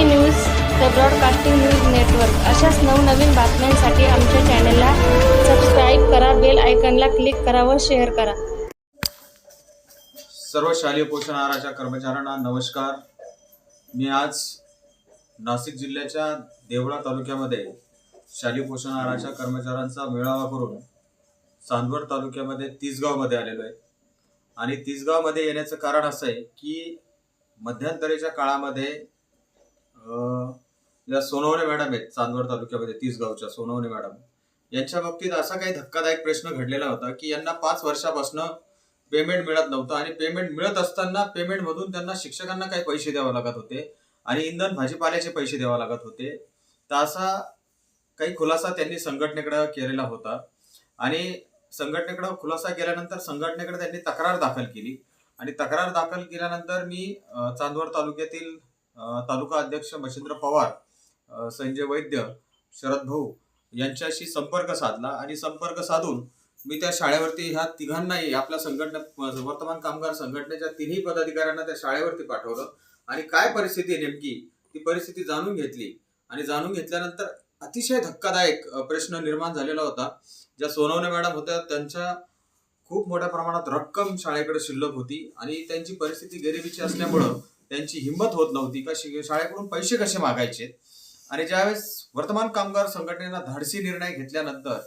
C news the broadcasting news network अशाच नवनवीन बातम्यांसाठी आमच्या चॅनलला सबस्क्राईब करा बेल आयकनला क्लिक करा व शेअर करा. सर्व शालेय पोषण आहाराच्या कर्मचाऱ्यांना नमस्कार. मी आज नाशिक जिल्ह्याच्या देवळा तालुक्यामध्ये शालेय पोषण आहाराच्या कर्मचाऱ्यांचा मेळावा करून चांदवड तालुक्यामध्ये तिसगावमध्ये आलेलो आहे. आणि तिसगावमध्ये येण्याचं कारण असं आहे की मध्यंतरीच्या काळामध्ये या सोनवणे मॅडम आहेत चांदवड तालुक्यामध्ये तीसगावच्या सोनवणे मॅडम यांच्या बाबतीत असा काही धक्कादायक प्रश्न घडलेला होता की यांना पाच वर्षापासून पेमेंट मिळत नव्हतं आणि पेमेंट मिळत असताना पेमेंट मधून त्यांना शिक्षकांना काही पैसे द्यावे लागत होते आणि इंधन भाजीपाल्याचे पैसे द्यावे लागत होते. तर असा काही खुलासा त्यांनी संघटनेकडे केलेला होता आणि संघटनेकडे खुलासा केल्यानंतर संघटनेकडे त्यांनी तक्रार दाखल केली आणि तक्रार दाखल केल्यानंतर मी चांदवड तालुक्यातील तालुका अध्यक्ष मच्छिंद्र पवार संजय वैद्य शरद भाऊ यांच्याशी संपर्क साधला आणि संपर्क साधून मी त्या शाळेवरती ह्या तिघांनाही आपल्या संघटना वर्तमान कामगार संघटनेच्या तिन्ही पदाधिकाऱ्यांना त्या शाळेवरती पाठवलं. आणि काय परिस्थिती आहे नेमकी? ती परिस्थिती जाणून घेतली. आणि जाणून घेतल्यानंतर अतिशय धक्कादायक प्रश्न निर्माण झालेला होता. ज्या सोनवणे मॅडम होत्या त्यांच्या खूप मोठ्या प्रमाणात रक्कम शाळेकडे शिल्लक होती आणि त्यांची परिस्थिती गरिबीची असल्यामुळं त्यांची हिंमत होत नव्हती का शाळेकडून पैसे कसे मागायचे? आणि ज्यावेळेस वर्तमान कामगार संघटनेनं धाडसी निर्णय घेतल्यानंतर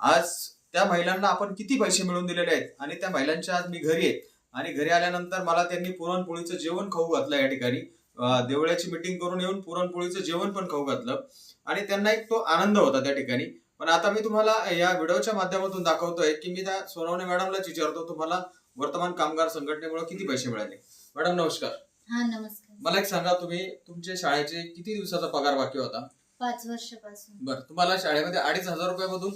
आज त्या महिलांना आपण किती पैसे मिळवून दिलेले आहेत? आणि त्या महिलांच्या आज मी घरी आहे. आणि घरी आल्यानंतर मला त्यांनी पुरणपोळीचं जेवण खाऊ घातलं या ठिकाणी. देवळ्याची मिटिंग करून येऊन पुरणपोळीचं जेवण पण खाऊ घातलं. आणि त्यांना एक तो आनंद होता त्या ठिकाणी. पण आता मी तुम्हाला या व्हिडिओच्या माध्यमातून दाखवतोय की मी त्या सोनवणे मॅडमलाच विचारतो तुम्हाला वर्तमान कामगार संघटनेमुळे किती पैसे मिळाले? मॅडम नमस्कार. हा नमस्कार. मला एक सांगा तुम्ही तुमच्या शाळेचे किती दिवसाचा पगार बाकी होता? पाच वर्षापासून. बरं तुम्हाला शाळेमध्ये अडीच हजार रुपयामधून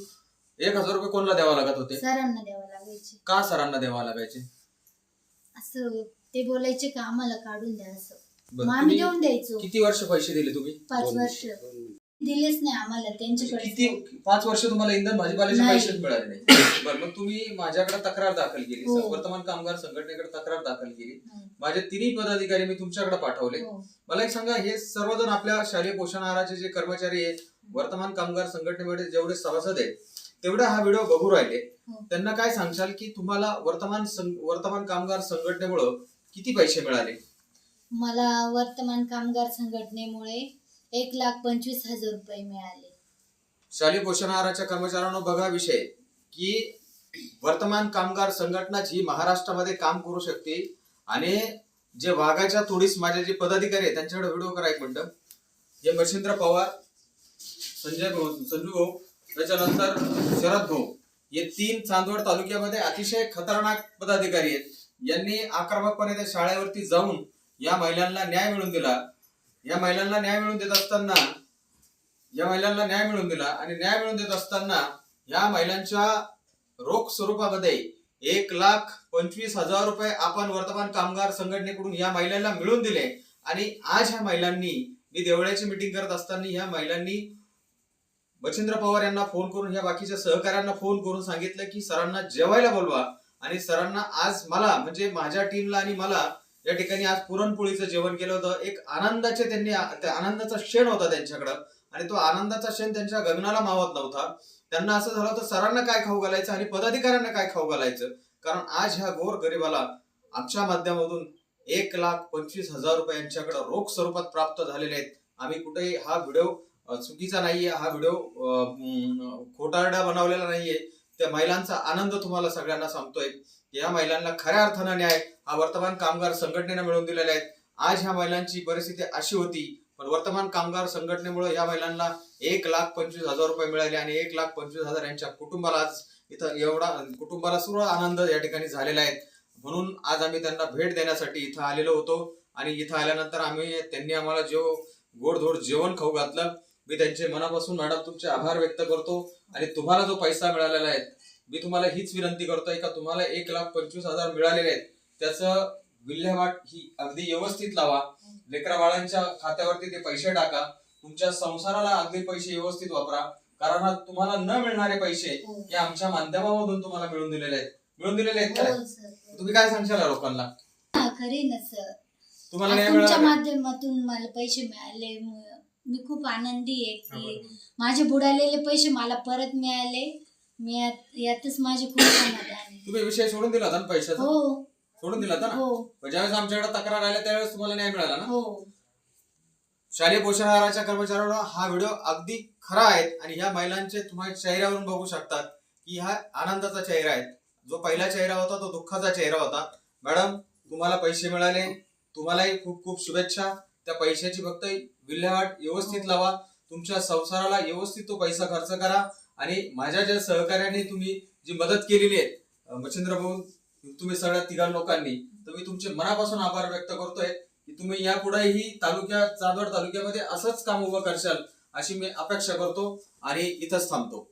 एक हजार रुपये कोणाला द्यावा लागत होते? सरांना द्यावं लागायचे. का सरांना द्यावा लागायचे? असं ते बोलायचे का आम्हाला काढून द्या असं. बरं, मग आम्ही तुम्ही देऊन द्यायचो. किती वर्ष पैसे दिले तुम्ही? पाच वर्ष. दिलेच नाही आम्हाला त्यांच्याकडे किती पाच वर्ष तुम्हाला इंधन भाजीपाल्याचे नाही. पैसेच मिळाले नाही बरं मग तुम्ही माझ्याकडे तक्रार दाखल केली हो. वर्तमान कामगार संघटनेकडे तक्रार दाखल केली हो. माझे तिन्ही पदाधिकारी मी तुमच्याकडे पाठवले हो. मला एक सांगा हे सर्वजण आपल्या शालेय पोषण आहाराचे जे कर्मचारी आहेत वर्तमान कामगार संघटनेमध्ये जेवढे सभासद आहेत तेवढे हा व्हिडिओ बघू राहिले हो. त्यांना काय सांगशाल की तुम्हाला वर्तमान सं- वर्तमान कामगार संघटनेमुळं किती पैसे मिळाले मला वर्तमान कामगार संघटनेमुळे एक लाख पंचवीस हजार रुपये मिळाले. शालेय पोषण आहाराच्या कर्मचाऱ्यांना बघा विषय. की वर्तमान कामगार संघटना जी महाराष्ट्रामध्ये काम करू शकते आणि जे वाघाच्या तोडीस माझे जे पदाधिकारी आहेत त्यांच्याकडे व्हिडिओ करा एक मिनिटं. जे मच्छिंद्र पवार संजय भाऊ संजू भाऊ त्याच्यानंतर शरद भाऊ हे तीन चांदवड तालुक्यामध्ये अतिशय खतरनाक पदाधिकारी आहेत. यांनी आक्रमकपणे त्या शाळेवरती जाऊन या महिलांना न्याय मिळवून दिला. या महिलांना न्याय मिळवून देत असताना या महिलांना न्याय मिळवून दिला आणि न्याय मिळवून देत असताना या महिलांच्या रोख स्वरूपामध्ये एक लाख पंचवीस हजार रुपये आपण वर्तमान कामगार संघटनेकडून या महिलांना मिळवून दिले. आणि आज ह्या महिलांनी मी देवळ्याची मिटिंग करत असताना ह्या महिलांनी बचेंद्र पवार यांना फोन करून ह्या बाकीच्या सहकाऱ्यांना फोन करून सांगितलं की सरांना जेवायला बोलवा. आणि सरांना आज मला म्हणजे माझ्या टीमला आणि मला या ठिकाणी आज पुरणपोळीचं जेवण केलं होतं. एक आनंदाचे त्यांनी त्या आनंदाचा क्षण होता त्यांच्याकडं. आणि तो आनंदाचा क्षण त्यांच्या गगनाला मावत नव्हता. त्यांना असं झालं होतं सरांना काय खाऊ घालायचं आणि पदाधिकाऱ्यांना काय खाऊ घालायचं? कारण आज ह्या गोर गरिबाला आमच्या माध्यमातून एक लाख पंचवीस हजार रुपये यांच्याकडे रोख स्वरूपात प्राप्त झालेले आहेत. आम्ही कुठेही हा व्हिडिओ चुकीचा नाहीये. हा व्हिडिओ खोटारडा बनवलेला नाहीये. त्या महिलांचा आनंद तुम्हाला सगळ्यांना सांगतोय. या महिलांना खऱ्या अर्थानं न्याय वर्तमान कामगार संघटनेने मिळवून दिलेले आहेत. आज ह्या महिलांची परिस्थिती अशी होती पण वर्तमान कामगार संघटनेमुळे या महिलांना एक लाख पंचवीस हजार रुपये मिळाले आणि एक लाख पंचवीस हजार यांच्या कुटुंबाला आज इथं एवढा कुटुंबाला सर्व आनंद या ठिकाणी झालेला आहे. म्हणून आज आम्ही त्यांना भेट देण्यासाठी इथं आलेलो होतो आणि इथं आल्यानंतर आम्ही त्यांनी आम्हाला जेव गोडधोड जेवण खाऊ घातलं मी त्यांचे मनापासून मॅडम तुमचे आभार व्यक्त करतो आणि तुम्हाला जो पैसा मिळालेला आहे मी तुम्हाला हीच विनंती करतोय का तुम्हाला एक लाख पंचवीस हजार मिळालेले आहेत. त्याचं विल्हेवाट ही अगदी व्यवस्थित लावा. लेकरा बाळांच्या खात्यावरती ते पैसे टाका. तुमच्या संसाराला अगदी पैसे व्यवस्थित वापरा. कारण तुम्हाला न मिळणारे पैसे हो. हे आमच्या माध्यमामधून तुम्हाला मिळून दिलेले आहेत. मिळून दिलेले आहेत हो तुम्ही काय सांगशाल लोकांना? खरे ना सर. तुम्हाला नाही तुमच्या मिळाला माध्यमातून मला पैसे मिळाले. म- मी खूप आनंदी आहे की माझे बुडालेले पैसे मला परत मिळाले. मी यात- यातच माझे खूप समाधान आहे. तुम्ही विषय सोडून दिला होता ना पैशाचा? हो. सोडून दिला होता ना? हो. ज्यावेळेस आमच्याकडे तक्रार आल्या त्यावेळेस तुम्हाला न्याय मिळाला ना? हो. शालेय पोषण आहाराच्या कर्मचाऱ्यांना हा व्हिडिओ अगदी खरा आहे आणि ह्या महिलांचे तुम्हाला चेहऱ्यावरून बघू शकतात की हा आनंदाचा चेहरा आहे. जो पहिला चेहरा होता तो दुःखाचा चेहरा होता. मॅडम तुम्हाला पैसे मिळाले. तुम्हालाही खूप खूप शुभेच्छा. त्या पैशाची फक्त विल्हेवाट व्यवस्थित लावा. तुमच्या संसाराला व्यवस्थित तो पैसा खर्च करा. आणि माझ्या ज्या सहकार्याने तुम्ही जी मदत केलेली आहे मच्छिंद्र भाऊ तुम्ही सगळ्या तिघा लोकांनी तर मी तुमचे मनापासून आभार व्यक्त करतोय की तुम्ही यापुढेही तालुक्या चांदवड तालुक्यामध्ये असंच काम उभं करशाल अशी मी अपेक्षा करतो आणि इथंच थांबतो.